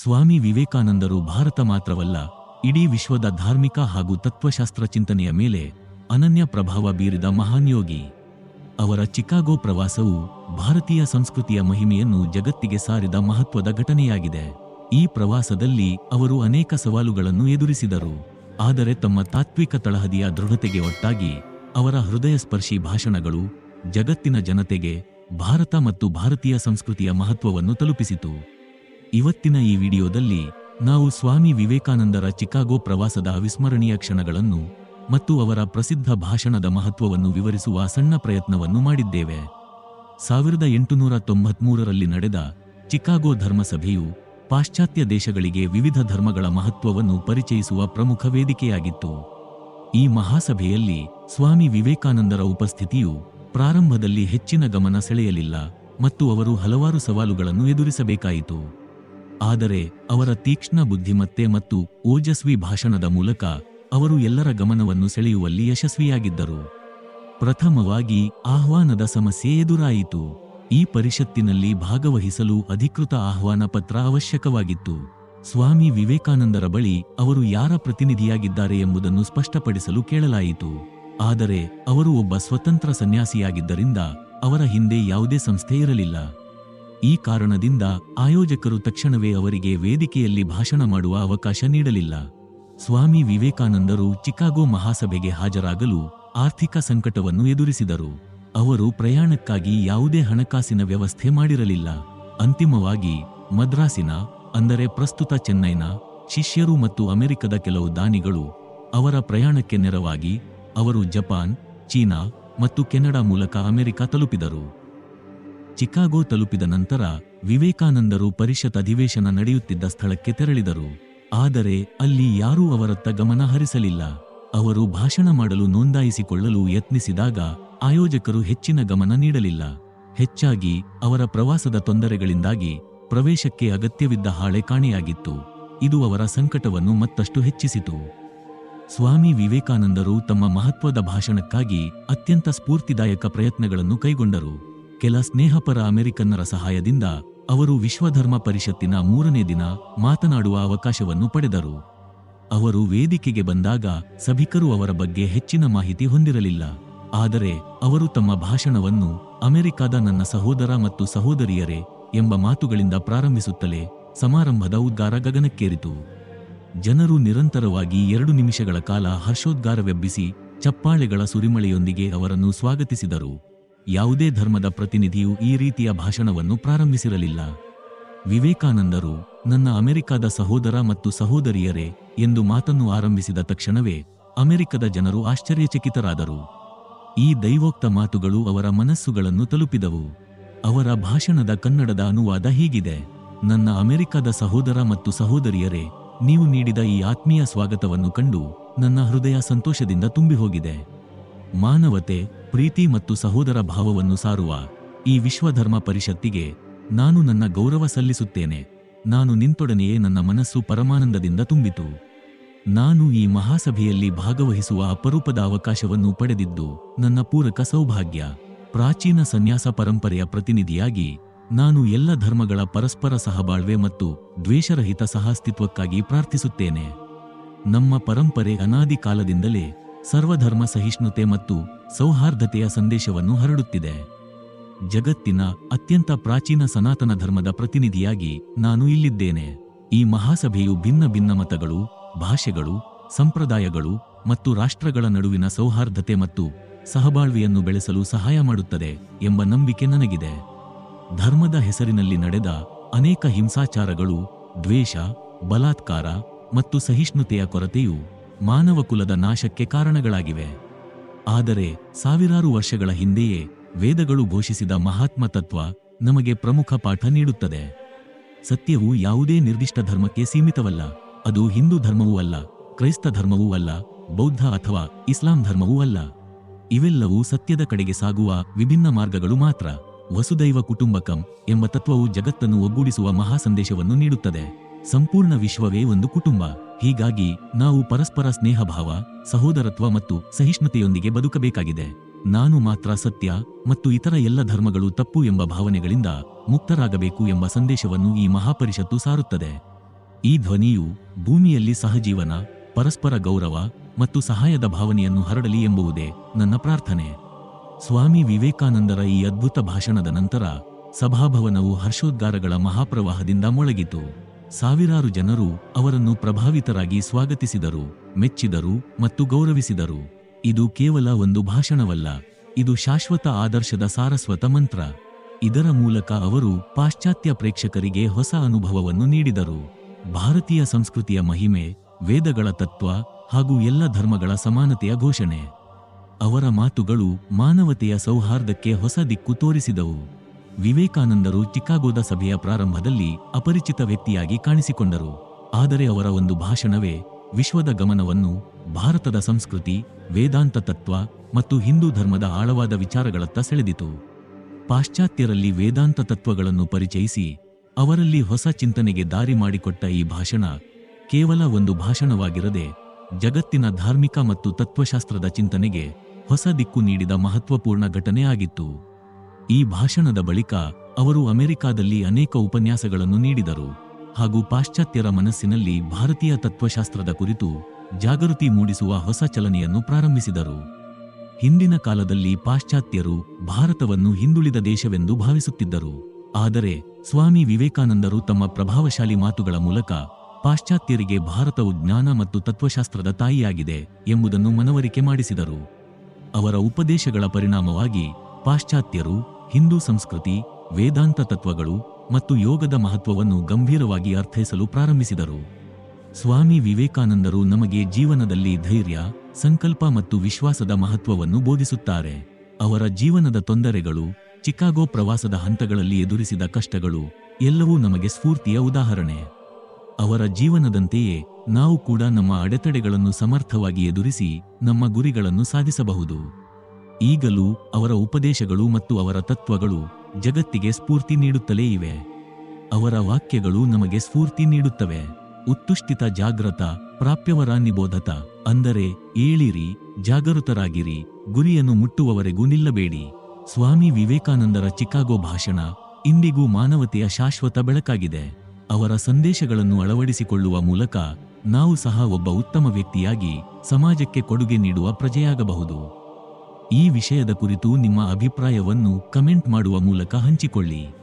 ಸ್ವಾಮಿ ವಿವೇಕಾನಂದರು ಭಾರತ ಮಾತ್ರವಲ್ಲ, ಇಡೀ ವಿಶ್ವದ ಧಾರ್ಮಿಕ ಹಾಗೂ ತತ್ವಶಾಸ್ತ್ರ ಚಿಂತನೆಯ ಮೇಲೆ ಅನನ್ಯ ಪ್ರಭಾವ ಬೀರಿದ ಮಹಾನ್ ಯೋಗಿ. ಅವರ ಚಿಕಾಗೋ ಪ್ರವಾಸವು ಭಾರತೀಯ ಸಂಸ್ಕೃತಿಯ ಮಹಿಮೆಯನ್ನು ಜಗತ್ತಿಗೆ ಸಾರಿದ ಮಹತ್ವದ ಘಟನೆಯಾಗಿದೆ. ಈ ಪ್ರವಾಸದಲ್ಲಿ ಅವರು ಅನೇಕ ಸವಾಲುಗಳನ್ನು ಎದುರಿಸಿದರು. ಆದರೆ ತಮ್ಮ ತಾತ್ವಿಕ ತಳಹದಿಯ ದೃಢತೆಗೆ ಒಟ್ಟಾಗಿ ಅವರ ಹೃದಯಸ್ಪರ್ಶಿ ಭಾಷಣಗಳು ಜಗತ್ತಿನ ಜನತೆಗೆ ಭಾರತ ಮತ್ತು ಭಾರತೀಯ ಸಂಸ್ಕೃತಿಯ ಮಹತ್ವವನ್ನು ತಲುಪಿಸಿತು. ಇವತ್ತಿನ ಈ ವಿಡಿಯೋದಲ್ಲಿ ನಾವು ಸ್ವಾಮಿ ವಿವೇಕಾನಂದರ ಚಿಕಾಗೋ ಪ್ರವಾಸದ ಅವಿಸ್ಮರಣೀಯ ಕ್ಷಣಗಳನ್ನು ಮತ್ತು ಅವರ ಪ್ರಸಿದ್ಧ ಭಾಷಣದ ಮಹತ್ವವನ್ನು ವಿವರಿಸುವ ಸಣ್ಣ ಪ್ರಯತ್ನವನ್ನು ಮಾಡಿದ್ದೇವೆ. ಸಾವಿರದ ಎಂಟುನೂರ ತೊಂಬತ್ಮೂರರಲ್ಲಿ ನಡೆದ ಚಿಕಾಗೋ ಧರ್ಮಸಭೆಯು ಪಾಶ್ಚಾತ್ಯ ದೇಶಗಳಿಗೆ ವಿವಿಧ ಧರ್ಮಗಳ ಮಹತ್ವವನ್ನು ಪರಿಚಯಿಸುವ ಪ್ರಮುಖ ವೇದಿಕೆಯಾಗಿತ್ತು. ಈ ಮಹಾಸಭೆಯಲ್ಲಿ ಸ್ವಾಮಿ ವಿವೇಕಾನಂದರ ಉಪಸ್ಥಿತಿಯು ಪ್ರಾರಂಭದಲ್ಲಿ ಹೆಚ್ಚಿನ ಗಮನ ಸೆಳೆಯಲಿಲ್ಲ ಮತ್ತು ಅವರು ಹಲವಾರು ಸವಾಲುಗಳನ್ನು ಎದುರಿಸಬೇಕಾಯಿತು. ಆದರೆ ಅವರ ತೀಕ್ಷ್ಣ ಬುದ್ಧಿಮತ್ತೆ ಮತ್ತು ಓಜಸ್ವಿ ಭಾಷಣದ ಮೂಲಕ ಅವರು ಎಲ್ಲರ ಗಮನವನ್ನು ಸೆಳೆಯುವಲ್ಲಿ ಯಶಸ್ವಿಯಾಗಿದ್ದರು. ಪ್ರಥಮವಾಗಿ ಆಹ್ವಾನದ ಸಮಸ್ಯೆ ಎದುರಾಯಿತು. ಈ ಪರಿಷತ್ತಿನಲ್ಲಿ ಭಾಗವಹಿಸಲು ಅಧಿಕೃತ ಆಹ್ವಾನ ಪತ್ರ ಅವಶ್ಯಕವಾಗಿತ್ತು. ಸ್ವಾಮಿ ವಿವೇಕಾನಂದರ ಬಳಿ ಅವರು ಯಾರ ಪ್ರತಿನಿಧಿಯಾಗಿದ್ದಾರೆ ಎಂಬುದನ್ನು ಸ್ಪಷ್ಟಪಡಿಸಲು ಕೇಳಲಾಯಿತು. ಆದರೆ ಅವರು ಒಬ್ಬ ಸ್ವತಂತ್ರ ಸನ್ಯಾಸಿಯಾಗಿದ್ದರಿಂದ ಅವರ ಹಿಂದೆ ಯಾವುದೇ ಸಂಸ್ಥೆ ಇರಲಿಲ್ಲ. ಈ ಕಾರಣದಿಂದ ಆಯೋಜಕರು ತಕ್ಷಣವೇ ಅವರಿಗೆ ವೇದಿಕೆಯಲ್ಲಿ ಭಾಷಣ ಮಾಡುವ ಅವಕಾಶ ನೀಡಲಿಲ್ಲ. ಸ್ವಾಮಿ ವಿವೇಕಾನಂದರು ಚಿಕಾಗೋ ಮಹಾಸಭೆಗೆ ಹಾಜರಾಗಲು ಆರ್ಥಿಕ ಸಂಕಟವನ್ನು ಎದುರಿಸಿದರು. ಅವರು ಪ್ರಯಾಣಕ್ಕಾಗಿ ಯಾವುದೇ ಹಣಕಾಸಿನ ವ್ಯವಸ್ಥೆ ಮಾಡಿರಲಿಲ್ಲ. ಅಂತಿಮವಾಗಿ ಮದ್ರಾಸಿನ, ಅಂದರೆ ಪ್ರಸ್ತುತ ಚೆನ್ನೈನ, ಶಿಷ್ಯರು ಮತ್ತು ಅಮೆರಿಕದ ಕೆಲವು ದಾನಿಗಳು ಅವರ ಪ್ರಯಾಣಕ್ಕೆ ನೆರವಾಗಿ ಅವರು ಜಪಾನ್, ಚೀನಾ ಮತ್ತು ಕೆನಡಾ ಮೂಲಕ ಅಮೆರಿಕ ತಲುಪಿದರು. ಚಿಕಾಗೋ ತಲುಪಿದ ನಂತರ ವಿವೇಕಾನಂದರು ಪರಿಷತ್ ಅಧಿವೇಶನ ನಡೆಯುತ್ತಿದ್ದ ಸ್ಥಳಕ್ಕೆ ತೆರಳಿದರು. ಆದರೆ ಅಲ್ಲಿ ಯಾರೂ ಅವರತ್ತ ಗಮನ ಹರಿಸಲಿಲ್ಲ. ಅವರು ಭಾಷಣ ಮಾಡಲು ನೋಂದಾಯಿಸಿಕೊಳ್ಳಲು ಯತ್ನಿಸಿದಾಗ ಆಯೋಜಕರು ಹೆಚ್ಚಿನ ಗಮನ ನೀಡಲಿಲ್ಲ. ಹೆಚ್ಚಾಗಿ ಅವರ ಪ್ರವಾಸದ ತೊಂದರೆಗಳಿಂದಾಗಿ ಪ್ರವೇಶಕ್ಕೆ ಅಗತ್ಯವಿದ್ದ ಹಾಳೆ ಕಾಣೆಯಾಗಿತ್ತು. ಇದು ಅವರ ಸಂಕಟವನ್ನು ಮತ್ತಷ್ಟು ಹೆಚ್ಚಿಸಿತು. ಸ್ವಾಮಿ ವಿವೇಕಾನಂದರು ತಮ್ಮ ಮಹತ್ವದ ಭಾಷಣಕ್ಕಾಗಿ ಅತ್ಯಂತ ಸ್ಫೂರ್ತಿದಾಯಕ ಪ್ರಯತ್ನಗಳನ್ನು ಕೈಗೊಂಡರು. ಕೆಲ ಸ್ನೇಹಪರ ಅಮೆರಿಕನ್ನರ ಸಹಾಯದಿಂದ ಅವರು ವಿಶ್ವಧರ್ಮ ಪರಿಷತ್ತಿನ ಮೂರನೇ ದಿನ ಮಾತನಾಡುವ ಅವಕಾಶವನ್ನು ಪಡೆದರು. ಅವರು ವೇದಿಕೆಗೆ ಬಂದಾಗ ಸಭಿಕರು ಅವರ ಬಗ್ಗೆ ಹೆಚ್ಚಿನ ಮಾಹಿತಿ ಹೊಂದಿರಲಿಲ್ಲ. ಆದರೆ ಅವರು ತಮ್ಮ ಭಾಷಣವನ್ನು ಅಮೆರಿಕದ ನನ್ನ ಸಹೋದರ ಮತ್ತು ಸಹೋದರಿಯರೇ ಎಂಬ ಮಾತುಗಳಿಂದ ಪ್ರಾರಂಭಿಸುತ್ತಲೇ ಸಮಾರಂಭದ ಉದ್ಗಾರ ಗಗನಕ್ಕೇರಿತು. ಜನರು ನಿರಂತರವಾಗಿ ಎರಡು ನಿಮಿಷಗಳ ಕಾಲ ಹರ್ಷೋದ್ಗಾರವೆಬ್ಬಿಸಿ ಚಪ್ಪಾಳೆಗಳ ಸುರಿಮಳೆಯೊಂದಿಗೆ ಅವರನ್ನು ಸ್ವಾಗತಿಸಿದರು. ಯಾವುದೇ ಧರ್ಮದ ಪ್ರತಿನಿಧಿಯು ಈ ರೀತಿಯ ಭಾಷಣವನ್ನು ಪ್ರಾರಂಭಿಸಿರಲಿಲ್ಲ. ವಿವೇಕಾನಂದರು, ನನ್ನ ಅಮೆರಿಕದ ಸಹೋದರ ಮತ್ತು ಸಹೋದರಿಯರೇ ಎಂದು ಮಾತನ್ನು ಆರಂಭಿಸಿದ ತಕ್ಷಣವೇ ಅಮೆರಿಕದ ಜನರು ಆಶ್ಚರ್ಯಚಕಿತರಾದರು. ಈ ದೈವೋಕ್ತ ಮಾತುಗಳು ಅವರ ಮನಸ್ಸುಗಳನ್ನು ತಲುಪಿದವು. ಅವರ ಭಾಷಣದ ಕನ್ನಡದ ಅನುವಾದ ಹೀಗಿದೆ. ನನ್ನ ಅಮೆರಿಕದ ಸಹೋದರ ಮತ್ತು ಸಹೋದರಿಯರೇ, ನೀವು ನೀಡಿದ ಈ ಆತ್ಮೀಯ ಸ್ವಾಗತವನ್ನು ಕಂಡು ನನ್ನ ಹೃದಯ ಸಂತೋಷದಿಂದ ತುಂಬಿಹೋಗಿದೆ. ಮಾನವತೆ, ಪ್ರೀತಿ ಮತ್ತು ಸಹೋದರ ಭಾವವನ್ನು ಸಾರುವ ಈ ವಿಶ್ವಧರ್ಮ ಪರಿಷತ್ತಿಗೆ ನಾನು ನನ್ನ ಗೌರವ ಸಲ್ಲಿಸುತ್ತೇನೆ. ನಾನು ನಿಂತೊಡನೆಯೇ ನನ್ನ ಮನಸ್ಸು ಪರಮಾನಂದದಿಂದ ತುಂಬಿತು. ನಾನು ಈ ಮಹಾಸಭೆಯಲ್ಲಿ ಭಾಗವಹಿಸುವ ಅಪರೂಪದ ಅವಕಾಶವನ್ನು ಪಡೆದಿದ್ದು ನನ್ನ ಪೂರಕ ಸೌಭಾಗ್ಯ. ಪ್ರಾಚೀನ ಸನ್ಯಾಸ ಪರಂಪರೆಯ ಪ್ರತಿನಿಧಿಯಾಗಿ ನಾನು ಎಲ್ಲ ಧರ್ಮಗಳ ಪರಸ್ಪರ ಸಹಬಾಳ್ವೆ ಮತ್ತು ದ್ವೇಷರಹಿತ ಸಹಾಸ್ತಿತ್ವಕ್ಕಾಗಿ ಪ್ರಾರ್ಥಿಸುತ್ತೇನೆ. ನಮ್ಮ ಪರಂಪರೆ ಅನಾದಿ ಕಾಲದಿಂದಲೇ ಸರ್ವಧರ್ಮ ಸಹಿಷ್ಣುತೆ ಮತ್ತು ಸೌಹಾರ್ದತೆಯ ಸಂದೇಶವನ್ನು ಹರಡುತ್ತಿದೆ. ಜಗತ್ತಿನ ಅತ್ಯಂತ ಪ್ರಾಚೀನ ಸನಾತನ ಧರ್ಮದ ಪ್ರತಿನಿಧಿಯಾಗಿ ನಾನು ಇಲ್ಲಿದ್ದೇನೆ. ಈ ಮಹಾಸಭೆಯು ಭಿನ್ನ ಭಿನ್ನ ಮತಗಳು, ಭಾಷೆಗಳು, ಸಂಪ್ರದಾಯಗಳು ಮತ್ತು ರಾಷ್ಟ್ರಗಳ ನಡುವಿನ ಸೌಹಾರ್ದತೆ ಮತ್ತು ಸಹಬಾಳ್ವೆಯನ್ನು ಬೆಳೆಸಲು ಸಹಾಯ ಮಾಡುತ್ತದೆ ಎಂಬ ನಂಬಿಕೆ ನನಗಿದೆ. ಧರ್ಮದ ಹೆಸರಿನಲ್ಲಿ ನಡೆದ ಅನೇಕ ಹಿಂಸಾಚಾರಗಳು, ದ್ವೇಷ, ಬಲಾತ್ಕಾರ ಮತ್ತು ಸಹಿಷ್ಣುತೆಯ ಕೊರತೆಯು ಮಾನವ ಕುಲದ ನಾಶಕ್ಕೆ ಕಾರಣಗಳಾಗಿವೆ. ಆದರೆ ಸಾವಿರಾರು ವರ್ಷಗಳ ಹಿಂದೆಯೇ ವೇದಗಳು ಘೋಷಿಸಿದ ಮಹಾತ್ಮ ತತ್ವ ನಮಗೆ ಪ್ರಮುಖ ಪಾಠ ನೀಡುತ್ತದೆ. ಸತ್ಯವು ಯಾವುದೇ ನಿರ್ದಿಷ್ಟ ಧರ್ಮಕ್ಕೆ ಸೀಮಿತವಲ್ಲ, ಅದು ಹಿಂದೂ ಧರ್ಮವೂ ಅಲ್ಲ, ಕ್ರೈಸ್ತ ಧರ್ಮವೂ ಅಲ್ಲ, ಬೌದ್ಧ ಅಥವಾ ಇಸ್ಲಾಂ ಧರ್ಮವೂ ಅಲ್ಲ. ಇವೆಲ್ಲವೂ ಸತ್ಯದ ಕಡೆಗೆ ಸಾಗುವ ವಿಭಿನ್ನ ಮಾರ್ಗಗಳು ಮಾತ್ರ. ವಸುದೈವ ಕುಟುಂಬಕಂ ಎಂಬ ತತ್ವವು ಜಗತ್ತನ್ನು ಒಗ್ಗೂಡಿಸುವ ಮಹಾ ಸಂದೇಶವನ್ನು ನೀಡುತ್ತದೆ. ಸಂಪೂರ್ಣ ವಿಶ್ವವೇ ಒಂದು ಕುಟುಂಬ. ಹೀಗಾಗಿ ನಾವು ಪರಸ್ಪರ ಸ್ನೇಹಭಾವ, ಸಹೋದರತ್ವ ಮತ್ತು ಸಹಿಷ್ಣುತೆಯೊಂದಿಗೆ ಬದುಕಬೇಕಾಗಿದೆ. ನಾನು ಮಾತ್ರ ಸತ್ಯ ಮತ್ತು ಇತರ ಎಲ್ಲ ಧರ್ಮಗಳು ತಪ್ಪು ಎಂಬ ಭಾವನೆಗಳಿಂದ ಮುಕ್ತರಾಗಬೇಕು ಎಂಬ ಸಂದೇಶವನ್ನು ಈ ಮಹಾಪರಿಷತ್ತು ಸಾರುತ್ತದೆ. ಈ ಧ್ವನಿಯು ಭೂಮಿಯಲ್ಲಿ ಸಹಜೀವನ, ಪರಸ್ಪರ ಗೌರವ ಮತ್ತು ಸಹಾಯದ ಭಾವನೆಯನ್ನು ಹರಡಲಿ ಎಂಬುವುದೇ ನನ್ನ ಪ್ರಾರ್ಥನೆ. ಸ್ವಾಮಿ ವಿವೇಕಾನಂದರ ಈ ಅದ್ಭುತ ಭಾಷಣದ ನಂತರ ಸಭಾಭವನವು ಹರ್ಷೋದ್ಗಾರಗಳ ಮಹಾಪ್ರವಾಹದಿಂದ ಮೊಳಗಿತು. ಸಾವಿರಾರು ಜನರು ಅವರನ್ನು ಪ್ರಭಾವಿತರಾಗಿ ಸ್ವಾಗತಿಸಿದರು, ಮೆಚ್ಚಿದರು ಮತ್ತು ಗೌರವಿಸಿದರು. ಇದು ಕೇವಲ ಒಂದು ಭಾಷಣವಲ್ಲ, ಇದು ಶಾಶ್ವತ ಆದರ್ಶದ ಸಾರಸ್ವತ ಮಂತ್ರ. ಇದರ ಮೂಲಕ ಅವರು ಪಾಶ್ಚಾತ್ಯ ಪ್ರೇಕ್ಷಕರಿಗೆ ಹೊಸ ಅನುಭವವನ್ನು ನೀಡಿದರು. ಭಾರತೀಯ ಸಂಸ್ಕೃತಿಯ ಮಹಿಮೆ, ವೇದಗಳ ತತ್ವ ಹಾಗೂ ಎಲ್ಲ ಧರ್ಮಗಳ ಸಮಾನತೆಯ ಘೋಷಣೆ. ಅವರ ಮಾತುಗಳು ಮಾನವತೆಯ ಸೌಹಾರ್ದಕ್ಕೆ ಹೊಸ ದಿಕ್ಕು ತೋರಿಸಿದವು. ವಿವೇಕಾನಂದರು ಚಿಕಾಗೋದ ಸಭೆಯ ಪ್ರಾರಂಭದಲ್ಲಿ ಅಪರಿಚಿತ ವ್ಯಕ್ತಿಯಾಗಿ ಕಾಣಿಸಿಕೊಂಡರು. ಆದರೆ ಅವರ ಒಂದು ಭಾಷಣವೇ ವಿಶ್ವದ ಗಮನವನ್ನು, ಭಾರತದ ಸಂಸ್ಕೃತಿ, ವೇದಾಂತ ತತ್ವ ಮತ್ತು ಹಿಂದೂ ಧರ್ಮದ ಆಳವಾದ ವಿಚಾರಗಳತ್ತ ಸೆಳೆದಿತು. ಪಾಶ್ಚಾತ್ಯರಲ್ಲಿ ವೇದಾಂತ ತತ್ವಗಳನ್ನು ಪರಿಚಯಿಸಿ, ಅವರಲ್ಲಿ ಹೊಸ ಚಿಂತನೆಗೆ ದಾರಿ ಮಾಡಿಕೊಟ್ಟ ಈ ಭಾಷಣ ಕೇವಲ ಒಂದು ಭಾಷಣವಾಗಿರದೆ, ಜಗತ್ತಿನ ಧಾರ್ಮಿಕ ಮತ್ತು ತತ್ವಶಾಸ್ತ್ರದ ಚಿಂತನೆಗೆ ಹೊಸ ದಿಕ್ಕು ನೀಡಿದ ಮಹತ್ವಪೂರ್ಣ ಘಟನೆ ಆಗಿತ್ತು. ಈ ಭಾಷಣದ ಬಳಿಕ ಅವರು ಅಮೆರಿಕಾದಲ್ಲಿ ಅನೇಕ ಉಪನ್ಯಾಸಗಳನ್ನು ನೀಡಿದರು ಹಾಗೂ ಪಾಶ್ಚಾತ್ಯರ ಮನಸ್ಸಿನಲ್ಲಿ ಭಾರತೀಯ ತತ್ವಶಾಸ್ತ್ರದ ಕುರಿತು ಜಾಗೃತಿ ಮೂಡಿಸುವ ಹೊಸ ಚಲನೆಯನ್ನು ಪ್ರಾರಂಭಿಸಿದರು. ಹಿಂದಿನ ಕಾಲದಲ್ಲಿ ಪಾಶ್ಚಾತ್ಯರು ಭಾರತವನ್ನು ಹಿಂದುಳಿದ ದೇಶವೆಂದು ಭಾವಿಸುತ್ತಿದ್ದರು. ಆದರೆ ಸ್ವಾಮಿ ವಿವೇಕಾನಂದರು ತಮ್ಮ ಪ್ರಭಾವಶಾಲಿ ಮಾತುಗಳ ಮೂಲಕ ಪಾಶ್ಚಾತ್ಯರಿಗೆ ಭಾರತವು ಜ್ಞಾನ ಮತ್ತು ತತ್ವಶಾಸ್ತ್ರದ ತಾಯಿಯಾಗಿದೆ ಎಂಬುದನ್ನು ಮನವರಿಕೆ ಮಾಡಿಸಿದರು. ಅವರ ಉಪದೇಶಗಳ ಪರಿಣಾಮವಾಗಿ ಪಾಶ್ಚಾತ್ಯರು ಹಿಂದೂ ಸಂಸ್ಕೃತಿ, ವೇದಾಂತ ತತ್ವಗಳು ಮತ್ತು ಯೋಗದ ಮಹತ್ವವನ್ನು ಗಂಭೀರವಾಗಿ ಅರ್ಥೈಸಲು ಪ್ರಾರಂಭಿಸಿದರು. ಸ್ವಾಮಿ ವಿವೇಕಾನಂದರು ನಮಗೆ ಜೀವನದಲ್ಲಿ ಧೈರ್ಯ, ಸಂಕಲ್ಪ ಮತ್ತು ವಿಶ್ವಾಸದ ಮಹತ್ವವನ್ನು ಬೋಧಿಸುತ್ತಾರೆ. ಅವರ ಜೀವನದ ತೊಂದರೆಗಳು, ಚಿಕಾಗೋ ಪ್ರವಾಸದ ಹಂತಗಳಲ್ಲಿ ಎದುರಿಸಿದ ಕಷ್ಟಗಳು, ಎಲ್ಲವೂ ನಮಗೆ ಸ್ಫೂರ್ತಿಯ ಉದಾಹರಣೆ. ಅವರ ಜೀವನದಂತೆಯೇ ನಾವು ಕೂಡ ನಮ್ಮ ಅಡೆತಡೆಗಳನ್ನು ಸಮರ್ಥವಾಗಿ ಎದುರಿಸಿ ನಮ್ಮ ಗುರಿಗಳನ್ನು ಸಾಧಿಸಬಹುದು. ಈಗಲೂ ಅವರ ಉಪದೇಶಗಳು ಮತ್ತು ಅವರ ತತ್ವಗಳು ಜಗತ್ತಿಗೆ ಸ್ಫೂರ್ತಿ ನೀಡುತ್ತಲೇ ಇವೆ. ಅವರ ವಾಕ್ಯಗಳು ನಮಗೆ ಸ್ಫೂರ್ತಿ ನೀಡುತ್ತವೆ. ಉತ್ತುಷ್ಟಿತ ಜಾಗ್ರತ, ಪ್ರಾಪ್ಯವರ ನಿಬೋಧತ ಅಂದರೆ ಏಳಿರಿ, ಜಾಗೃತರಾಗಿರಿ, ಗುರಿಯನ್ನು ಮುಟ್ಟುವವರೆಗೂ ನಿಲ್ಲಬೇಡಿ. ಸ್ವಾಮಿ ವಿವೇಕಾನಂದರ ಚಿಕಾಗೋ ಭಾಷಣ ಇಂದಿಗೂ ಮಾನವತೆಯ ಶಾಶ್ವತ ಬೆಳಕಾಗಿದೆ. ಅವರ ಸಂದೇಶಗಳನ್ನು ಅಳವಡಿಸಿಕೊಳ್ಳುವ ಮೂಲಕ ನಾವು ಸಹ ಒಬ್ಬ ಉತ್ತಮ ವ್ಯಕ್ತಿಯಾಗಿ ಸಮಾಜಕ್ಕೆ ಕೊಡುಗೆ ನೀಡುವ ಪ್ರಜೆಯಾಗಬಹುದು. ಈ ವಿಷಯದ ಕುರಿತು ನಿಮ್ಮ ಅಭಿಪ್ರಾಯವನ್ನು ಕಮೆಂಟ್ ಮಾಡುವ ಮೂಲಕ ಹಂಚಿಕೊಳ್ಳಿ.